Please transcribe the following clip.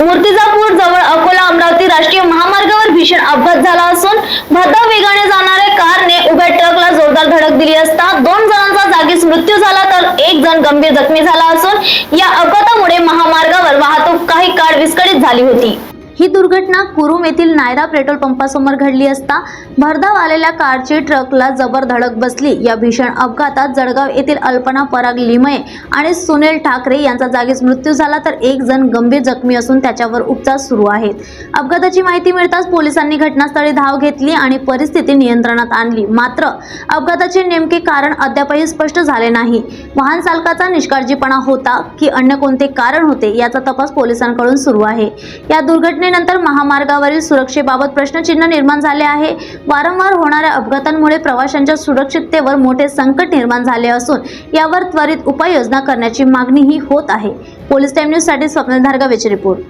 मूर्तिजापूर जवळ अकोला अमरावती राष्ट्रीय महामार्गावर भीषण अपघात झाला असून भरधाव वेगाने जाणाऱ्या कारने उभ्या ट्रकला जोरदार धडक दिली असता दोन जणांचा जागीच मृत्यू झाला तर एक जण गंभीर जखमी झाला असून या अपघातामुळे महामार्गावर वाहतूक काही काळ विस्कळीत झाली होती. ही दुर्घटना कुरुम येथील नायरा पेट्रोल पंपासमोर घडली असता भरधाव आलेल्या कारची ट्रकला जबर धडक बसली. या भीषण अपघातात जळगाव येथील अल्पना पराग लिमये आणि सुनील ठाकरे यांचा जागीच मृत्यू झाला तर एक जण गंभीर जखमी असून त्याच्यावर उपचार सुरू आहेत. अपघाताची माहिती मिळताच पोलिसांनी घटनास्थळी धाव घेतली आणि परिस्थिती नियंत्रणात आणली. मात्र अपघाताचे नेमके कारण अद्यापही स्पष्ट झाले नाही. वाहन चालकाचा निष्काळजीपणा होता की अन्य कोणते कारण होते याचा तपास पोलिसांकडून सुरू आहे. या दुर्घटने दुर्घटनेनंतर महामार्गावरील सुरक्षेबाबत प्रश्नचिन्ह निर्माण झाले आहे. वारंवार होणाऱ्या अपघातांमुळे प्रवाशांच्या सुरक्षिततेवर मोठे संकट निर्माण झाले असून यावर त्वरित उपाययोजना करण्याची मागणीही होत आहे. पोलीस टाइम न्यूजसाठी स्वप्नील रिपोर्ट.